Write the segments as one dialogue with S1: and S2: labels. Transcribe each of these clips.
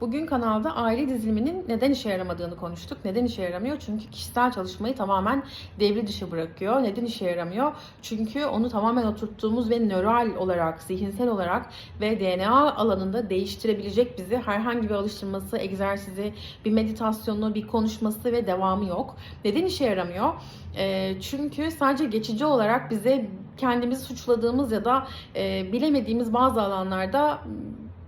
S1: Bugün kanalda aile diziliminin neden işe yaramadığını konuştuk. Neden işe yaramıyor? Çünkü kişisel çalışmayı tamamen devre dışı bırakıyor. Neden işe yaramıyor? Çünkü onu tamamen oturttuğumuz ve nöral olarak, zihinsel olarak ve DNA alanında değiştirebilecek bizi herhangi bir alıştırması, egzersizi, bir meditasyonu, bir konuşması ve devamı yok. Neden işe yaramıyor? Ee, çünkü sadece geçici olarak bize kendimizi suçladığımız ya da e, bilemediğimiz bazı alanlarda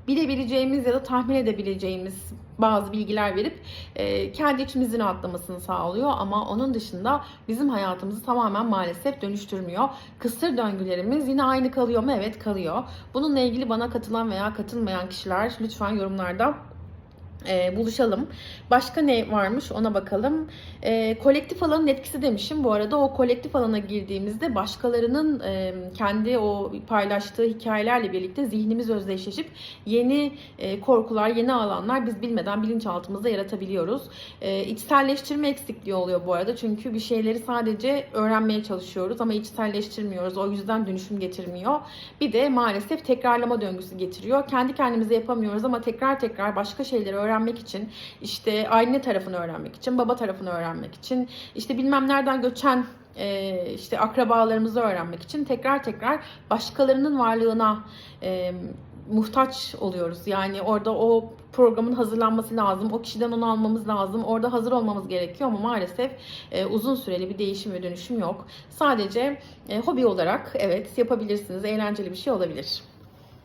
S1: bilebileceğimiz ya da tahmin edebileceğimiz bazı bilgiler verip e, kendi içimizin atlamasını sağlıyor ama onun dışında bizim hayatımızı tamamen maalesef dönüştürmüyor. Kısır döngülerimiz yine aynı kalıyor mu? Evet kalıyor. Bununla ilgili bana katılan veya katılmayan kişiler lütfen yorumlarda e, buluşalım. Başka ne varmış ona bakalım. E, kolektif alanın etkisi demişim. Bu arada o kolektif alana girdiğimizde başkalarının e, kendi o paylaştığı hikayelerle birlikte zihnimiz özdeşleşip yeni e, korkular, yeni alanlar biz bilmeden bilinçaltımızda yaratabiliyoruz. E, içselleştirme eksikliği oluyor bu arada. Çünkü bir şeyleri sadece öğrenmeye çalışıyoruz ama içselleştirmiyoruz. O yüzden dönüşüm getirmiyor. Bir de maalesef tekrarlama döngüsü getiriyor. Kendi kendimize yapamıyoruz ama tekrar tekrar başka şeyleri öğrenmek için, işte anne tarafını öğrenmek için, baba tarafını öğrenmek için, işte bilmem nereden göçen e, işte akrabalarımızı öğrenmek için tekrar tekrar başkalarının varlığına e, muhtaç oluyoruz. Yani orada o programın hazırlanması lazım. O kişiden onu almamız lazım. Orada hazır olmamız gerekiyor ama maalesef e, uzun süreli bir değişim ve dönüşüm yok. Sadece e, hobi olarak evet yapabilirsiniz. Eğlenceli bir şey olabilir.